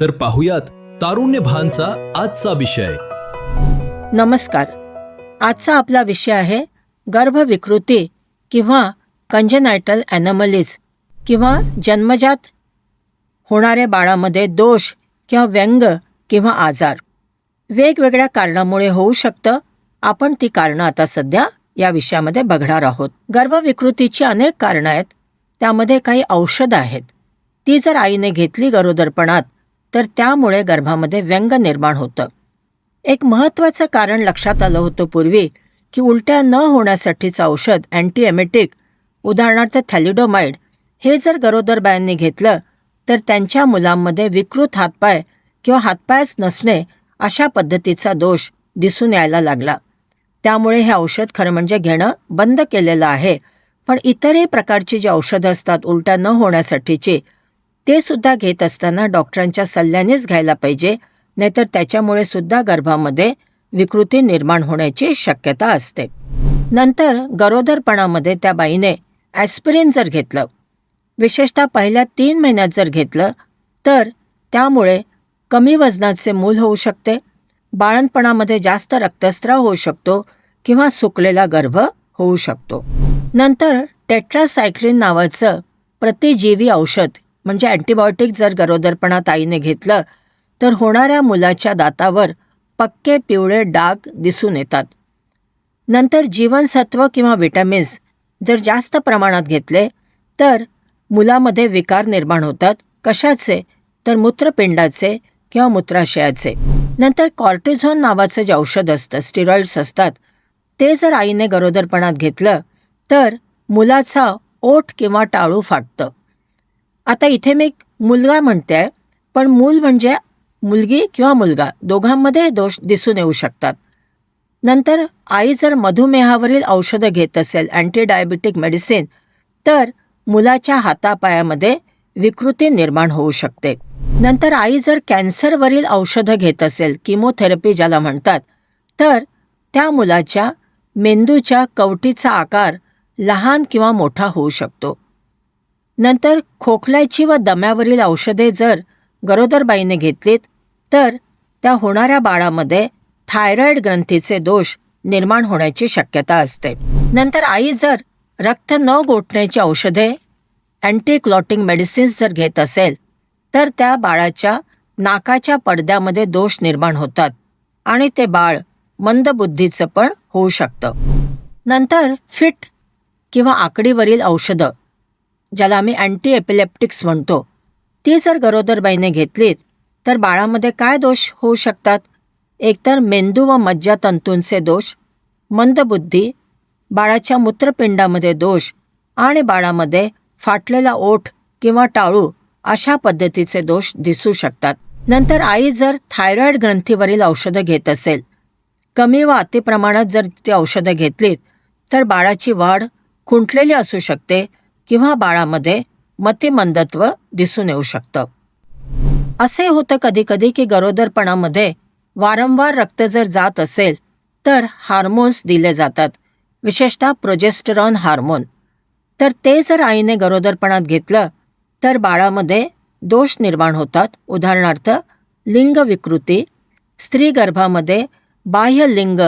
तर पाहुयात तारुण्य भानचा आजचा विषय. नमस्कार. आजचा आपला विषय आहे गर्भविकृती किंवा कंजनायटल ॲनमलीज किंवा जन्मजात होणाऱ्या बाळामध्ये दोष किंवा व्यंग किंवा आजार. वेगवेगळ्या कारणामुळे होऊ शकतं. आपण ती कारणं आता सध्या या विषयामध्ये बघणार आहोत. गर्भविकृतीची अनेक कारणं आहेत. त्यामध्ये काही औषधं आहेत. ती जर आईने घेतली गरोदरपणात तर त्यामुळे गर्भामध्ये व्यंग निर्माण होतं. एक महत्त्वाचं कारण लक्षात आलं होतं पूर्वी की उलट्या न होण्यासाठीचं औषध अँटीएमेटिक उदाहरणार्थ थॅलिडोमाइड हे जर गरोदर बायांनी घेतलं तर त्यांच्या मुलांमध्ये विकृत हातपाय किंवा हातपायच नसणे अशा पद्धतीचा दोष दिसून यायला लागला. त्यामुळे हे औषध खरं म्हणजे घेणं बंद केलेलं आहे. पण इतरही प्रकारची जी औषधं असतात उलट्या न होण्यासाठीची ते सुद्धा घेत असताना डॉक्टरांच्या सल्ल्यानेच घ्यायला पाहिजे नाहीतर त्याच्यामुळे सुद्धा गर्भामध्ये विकृती निर्माण होण्याची शक्यता असते. नंतर गरोदरपणामध्ये त्या बाईने ॲस्पिरिन जर घेतलं विशेषतः पहिल्या तीन महिन्यात जर घेतलं तर त्यामुळे कमी वजनाचे मूल होऊ शकते बाळणपणामध्ये जास्त रक्तस्राव होऊ शकतो किंवा सुकलेला गर्भ होऊ शकतो. नंतर टेट्रासायक्लिन नावाचं प्रतिजीवी औषध म्हणजे अँटीबायोटिक जर गरोदरपणात आईने घेतलं तर होणाऱ्या मुलाच्या दातावर पक्के पिवळे डाग दिसून येतात. नंतर जीवनसत्व किंवा विटॅमिन्स जर जास्त प्रमाणात घेतले तर मुलामध्ये विकार निर्माण होतात. कशाचे? तर मूत्रपिंडाचे किंवा मूत्राशयाचे. नंतर कॉर्टिझॉन नावाचं जे औषध असतं स्टिरॉइड्स असतात ते जर आईने गरोदरपणात घेतलं तर मुलाचा ओठ किंवा टाळू फाटतं. आता इथे मी मुलगा म्हणते आहे पण मूल म्हणजे मुलगी किंवा मुलगा दोघांमध्ये दोष दिसून येऊ शकतात. नंतर आई जर मधुमेहावरील औषधं घेत असेल अँटी डायबिटिक मेडिसिन तर मुलाच्या हातापायामध्ये विकृती निर्माण होऊ शकते. नंतर आई जर कॅन्सरवरील औषधं घेत असेल किमोथेरपी ज्याला म्हणतात तर त्या मुलाच्या मेंदूच्या कवटीचा आकार लहान किंवा मोठा होऊ शकतो. नंतर खोकल्याची व दम्यावरील औषधे जर गरोदरबाईने घेतलीत तर त्या होणाऱ्या बाळामध्ये थायरॉईड ग्रंथीचे दोष निर्माण होण्याची शक्यता असते. नंतर आई जर रक्त न गोठण्याची औषधे अँटी क्लॉटिंग मेडिसिन्स जर घेत असेल तर त्या बाळाच्या नाकाच्या पडद्यामध्ये दोष निर्माण होतात आणि ते बाळ मंदबुद्धीचं पण होऊ शकतं. नंतर फिट किंवा आकडीवरील औषधं ज्याला आम्ही अँटी एपिलेप्टिक्स म्हणतो. ती जर गरोदरबाईने घेतलीत तर बाळामध्ये काय दोष होऊ शकतात? एकतर मेंदू व मज्जातंतूंचे दोष मंदबुद्धी बाळाच्या मूत्रपिंडामध्ये दोष आणि बाळामध्ये फाटलेला ओठ किंवा टाळू अशा पद्धतीचे दोष दिसू शकतात. नंतर आई जर थायरॉईड ग्रंथीवरील औषधं घेत असेल कमी व अतिप्रमाणात जर ती औषधं घेतलीत तर बाळाची वाढ खुंटलेली असू शकते किंवा बाळामध्ये मतिमंदत्व दिसून येऊ शकतं. असे होतं कधीकधी की गरोदरपणामध्ये वारंवार रक्त जर जात असेल तर हार्मोन्स दिले जातात. विशेषतः प्रोजेस्टरॉन हार्मोन. तर ते जर आईने गरोदरपणात घेतलं तर बाळामध्ये दोष निर्माण होतात. उदाहरणार्थ लिंग विकृती स्त्री गर्भामध्ये बाह्य लिंग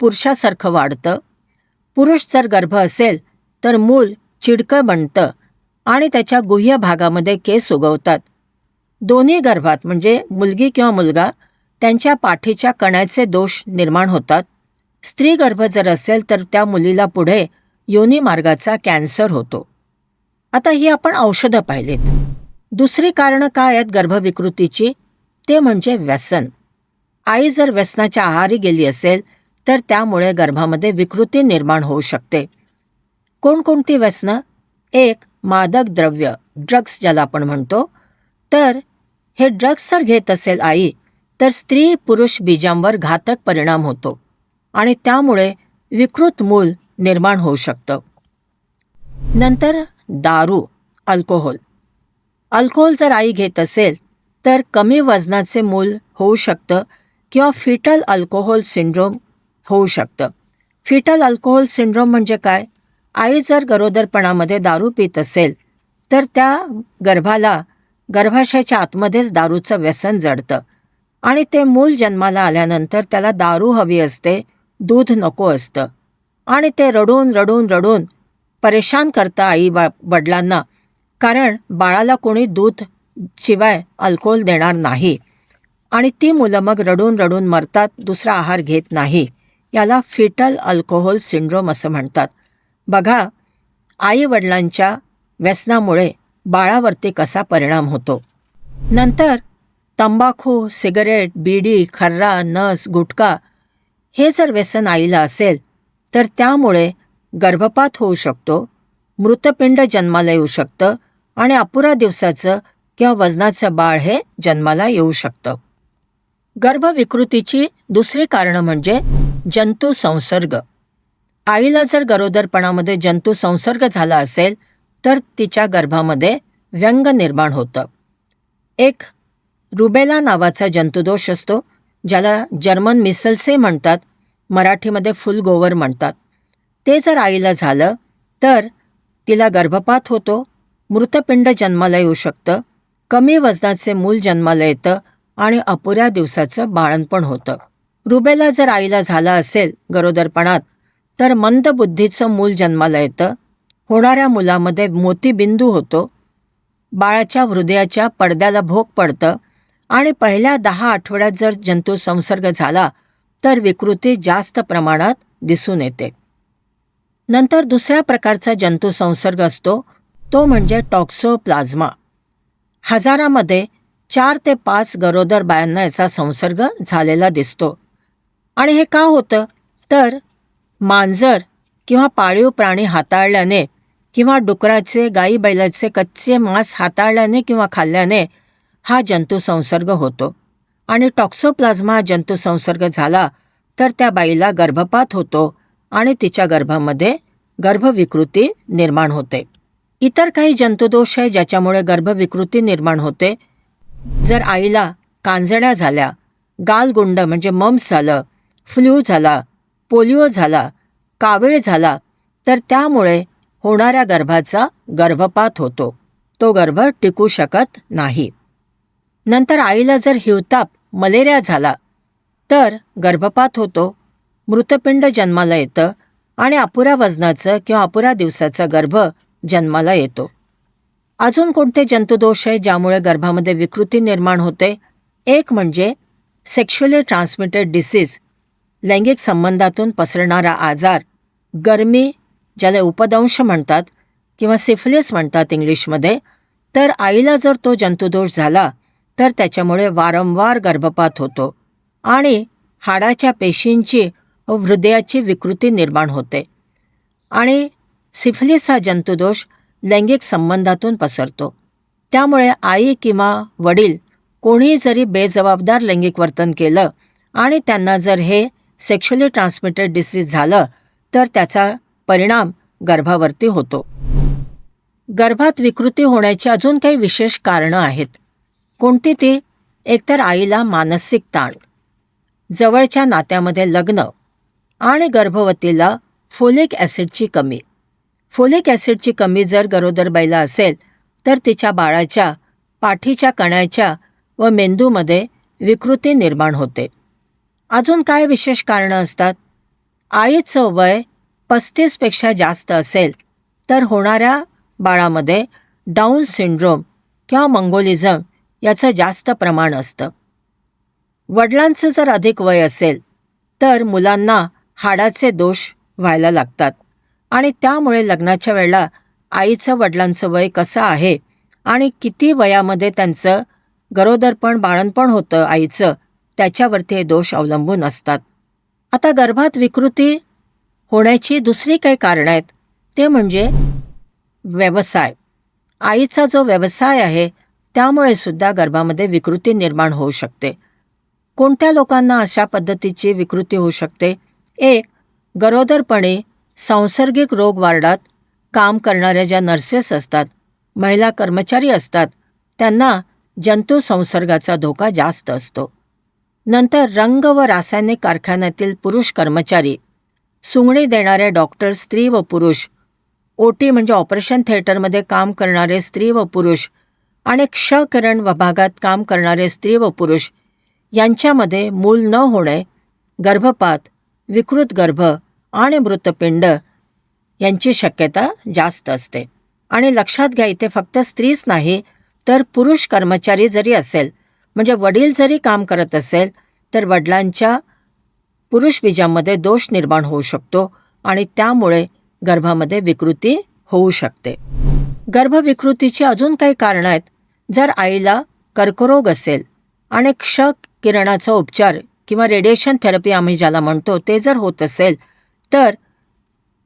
पुरुषासारखं वाढतं. पुरुष जर गर्भ असेल तर मूल चिडकं बनतं आणि त्याच्या गुह्य भागामध्ये केस उगवतात. दोन्ही गर्भात म्हणजे मुलगी किंवा मुलगा त्यांच्या पाठीच्या कण्याचे दोष निर्माण होतात. स्त्री गर्भ जर असेल तर त्या मुलीला पुढे योनी मार्गाचा कॅन्सर होतो. आता ही आपण औषधं पाहिलीत. दुसरी कारणं काय आहेत गर्भविकृतीची? ते म्हणजे व्यसन. आई जर व्यसनाच्या आहारी गेली असेल तर त्यामुळे गर्भामध्ये विकृती निर्माण होऊ शकते. कोणकोणती व्यसनं? एक मादक द्रव्य ड्रग्स ज्याला आपण म्हणतो. तर हे ड्रग्स जर घेत असेल आई तर स्त्री पुरुष बीजांवर घातक परिणाम होतो आणि त्यामुळे विकृत मूल निर्माण होऊ शकतं. नंतर दारू अल्कोहोल. अल्कोहोल जर आई घेत असेल तर कमी वजनाचे मूल होऊ शकतं किंवा फिटल अल्कोहोल सिंड्रोम होऊ शकतं. फिटल अल्कोहोल सिंड्रोम म्हणजे काय? आई जर गरोदरपणामध्ये दारू पित असेल तर त्या गर्भाला गर्भाशयाच्या आतमध्येच दारूचं व्यसन जडतं. आणि ते मूल जन्माला आल्यानंतर त्याला दारू हवी असते दूध नको असतं. आणि ते रडून रडून रडून परेशान करतं आई बा वडिलांना कारण बाळाला कोणी दूध शिवाय अल्कोहोल देणार नाही. आणि ती मुलं मग रडून रडून मरतात दुसरा आहार घेत नाही. याला फिटल अल्कोहोल सिंड्रोम असं म्हणतात. बघा आईवडिलांच्या व्यसनामुळे बाळावरती कसा परिणाम होतो. नंतर तंबाखू सिगरेट बीडी खर्रा नस गुटखा हे जर व्यसन आईला असेल तर त्यामुळे गर्भपात होऊ शकतो मृतपिंड जन्माला येऊ शकतं आणि अपुरा दिवसाचं किंवा वजनाचं बाळ हे जन्माला येऊ शकतं. गर्भविकृतीची दुसरी कारणं म्हणजे जंतू संसर्ग. आईला जर गरोदरपणामध्ये जंतू संसर्ग झाला असेल तर तिच्या गर्भामध्ये व्यंग निर्माण होतं. एक रुबेला नावाचा जंतुदोष असतो ज्याला जर्मन मिसल्से म्हणतात मराठीमध्ये फुलगोवर म्हणतात. ते जर आईला झालं तर तिला गर्भपात होतो मृतपिंड जन्माला येऊ शकतं कमी वजनाचे मूल जन्माला येतं आणि अपुऱ्या दिवसाचं बाळणपण होतं. रुबेला जर आईला झाला असेल गरोदरपणात तर मंद बुद्धीचं मूल जन्माला येतं. होणाऱ्या मुलामध्ये मोतीबिंदू होतो. बाळाच्या हृदयाच्या पडद्याला भोग पडतं. आणि पहिल्या दहा आठवड्यात जर जंतू संसर्ग झाला तर विकृती जास्त प्रमाणात दिसून येते. नंतर दुसऱ्या प्रकारचा जंतू संसर्ग असतो. तो म्हणजे टॉक्सोप्लाझ्मा. हजारामध्ये चार ते पाच गरोदर बायांना याचा संसर्ग झालेला दिसतो. आणि हे का होतं? तर मांजर किंवा पाळीव प्राणी हाताळल्याने किंवा डुकराचे गाई बैलाचे कच्चे मांस हाताळल्याने किंवा खाल्ल्याने हा जंतुसंसर्ग होतो. आणि टॉक्सोप्लाझ्मा जंतुसंसर्ग झाला तर त्या बाईला गर्भपात होतो आणि तिच्या गर्भामध्ये गर्भविकृती निर्माण होते. इतर काही जंतुदोष आहे ज्याच्यामुळे गर्भविकृती निर्माण होते. जर आईला कांजण्या झाल्या गालगुंड म्हणजे मम्स झालं फ्लू झाला पोलिओ झाला कावीळ झाला तर त्यामुळे होणाऱ्या गर्भाचा गर्भपात होतो. तो गर्भ टिकू शकत नाही. नंतर आईला जर हिवताप मलेरिया झाला तर गर्भपात होतो. मृतपिंड जन्माला येतं आणि अपुऱ्या वजनाचं किंवा अपुऱ्या दिवसाचा गर्भ जन्माला येतो. अजून कोणते जंतुदोष आहे ज्यामुळे गर्भामध्ये विकृती निर्माण होते? एक म्हणजे सेक्शुअली ट्रान्समिटेड डिसीज लैंगिक संबंधातून पसरणारा आजार गरमी ज्याला उपदंश म्हणतात किंवा सिफिलिस म्हणतात इंग्लिशमध्ये तर आईला जर तो जंतुदोष झाला तर त्याच्यामुळे वारंवार गर्भपात होतो आणि हाडाच्या पेशींची व हृदयाची विकृती निर्माण होते. आणि सिफिलिस हा जंतुदोष लैंगिक संबंधातून पसरतो. त्यामुळे आई किंवा वडील कोणी जरी बेजबाबदार लैंगिक वर्तन केलं आणि त्यांना जर हे सेक्शुअली ट्रान्समिटेड डिसीज झालं तर त्याचा परिणाम गर्भावरती होतो. गर्भात विकृती होण्याची अजून काही विशेष कारणं आहेत. कोणती ती? एकतर आईला मानसिक ताण जवळच्या नात्यामध्ये लग्न आणि गर्भवतीला फोलिक ॲसिडची कमी. फोलिक ॲसिडची कमी जर गरोदरबाईला असेल तर तिच्या बाळाच्या पाठीच्या कण्याच्या व मेंदूमध्ये विकृती निर्माण होते. अजून काय विशेष कारणं असतात? आईचं वय पस्तीसपेक्षा जास्त असेल तर होणाऱ्या बाळामध्ये डाऊन सिंड्रोम किंवा मंगोलिझम याचं जास्त प्रमाण असतं. वडिलांचं जर अधिक वय असेल तर मुलांना हाडाचे दोष व्हायला लागतात आणि त्यामुळे लग्नाच्या वेळेला आईचं वडिलांचं वय कसं आहे आणि किती वयामध्ये त्यांचं गरोदरपण बाळणपण होतं आईचं त्याच्यावरती हे दोष अवलंबून असतात. आता गर्भात विकृती होण्याची दुसरी काही कारणं आहेत. ते म्हणजे व्यवसाय. आईचा जो व्यवसाय आहे त्यामुळे सुद्धा गर्भामध्ये विकृती निर्माण होऊ शकते. कोणत्या लोकांना अशा पद्धतीची विकृती होऊ शकते? एक गरोदरपणे सांसर्गिक रोग वार्डात काम करणाऱ्या ज्या नर्सेस असतात महिला कर्मचारी असतात त्यांना जंतुसंसर्गाचा धोका जास्त असतो. नंतर रंग व रासायनिक कारखान्यातील पुरुष कर्मचारी सुंगणी देणारे डॉक्टर स्त्री व पुरुष ओटी म्हणजे ऑपरेशन थिएटरमध्ये काम करणारे स्त्री व पुरुष आणि क्षकिरण विभागात काम करणारे स्त्री व पुरुष यांच्यामध्ये मूल न होणे गर्भपात विकृत गर्भ आणि मृतपिंड यांची शक्यता जास्त असते. आणि लक्षात घ्या इथे फक्त स्त्रीच नाही तर पुरुष कर्मचारी जरी असेल म्हणजे वडील जरी काम करत असेल तर वडिलांच्या पुरुष बीजामध्ये दोष निर्माण होऊ शकतो आणि त्यामुळे गर्भामध्ये विकृती होऊ शकते. गर्भविकृतीची अजून काही कारणं आहेत. जर आईला कर्करोग असेल आणि क्ष किरणाचा उपचार किंवा रेडिएशन थेरपी आम्ही ज्याला म्हणतो ते जर होत असेल तर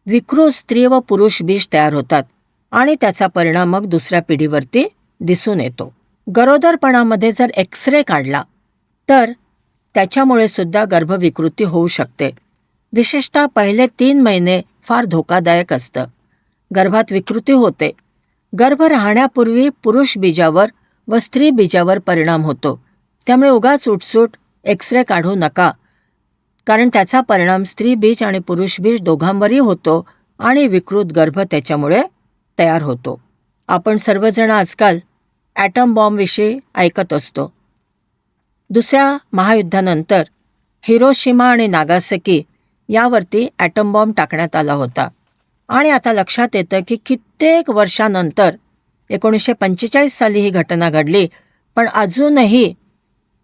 विकृत स्त्री व पुरुष बीज तयार होतात आणि त्याचा परिणाम मग दुसऱ्या पिढीवरती दिसून येतो. गरोदरपणामध्ये जर एक्स रे काढला तर त्याच्यामुळे सुद्धा गर्भविकृती होऊ शकते. विशेषतः पहिले तीन महिने फार धोकादायक असतं. गर्भात विकृती होते. गर्भ राहण्यापूर्वी पुरुष बीजावर व स्त्री बीजावर परिणाम होतो. त्यामुळे उगाच उठसूट एक्स रे काढू नका. कारण त्याचा परिणाम स्त्री बीज आणि पुरुष बीज दोघांवरही होतो आणि विकृत गर्भ त्याच्यामुळे तयार होतो. आपण सर्वजण आजकाल ॲटम बॉम्बविषयी ऐकत असतो. दुसऱ्या महायुद्धानंतर हिरोशिमा आणि नागासकी यावरती ॲटम बॉम्ब टाकण्यात आला होता. आणि आता लक्षात येतं की कित्येक वर्षानंतर एकोणीसशे पंचेचाळीस साली ही घटना घडली पण अजूनही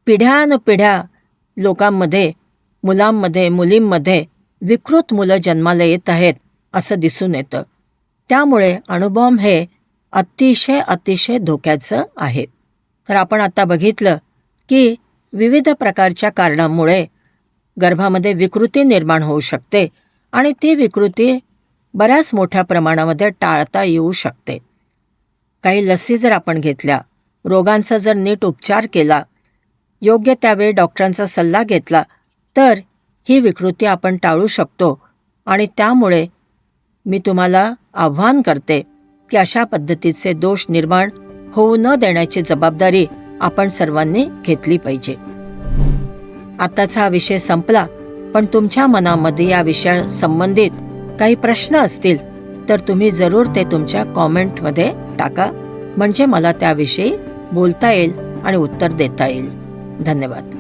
पिढ्यानपिढ्या लोकांमध्ये मुलांमध्ये मुलींमध्ये विकृत मुलं जन्माला येत आहेत असं दिसून येतं. त्यामुळे अणुबॉम्ब हे अतिशय अतिशय धोक्याचं आहे. तर आपण आता बघितलं की विविध प्रकारच्या कारणामुळे गर्भामध्ये विकृती निर्माण होऊ शकते आणि ती विकृती बऱ्याच मोठ्या प्रमाणामध्ये टाळता येऊ शकते. काही लसी जर आपण घेतल्या रोगांचा जर नीट उपचार केला योग्य त्यावेळी डॉक्टरांचा सल्ला घेतला तर ही विकृती आपण टाळू शकतो आणि त्यामुळे मी तुम्हाला आव्हान करते की अशा पद्धतीचे दोष निर्माण होऊ न देण्याची जबाबदारी आपण सर्वांनी घेतली पाहिजे. आताचा हा विषय संपला पण तुमच्या मनामध्ये या विषया संबंधित काही प्रश्न असतील तर तुम्ही जरूर ते तुमच्या कॉमेंटमध्ये टाका. म्हणजे मला त्याविषयी बोलता येईल आणि उत्तर देता येईल. धन्यवाद.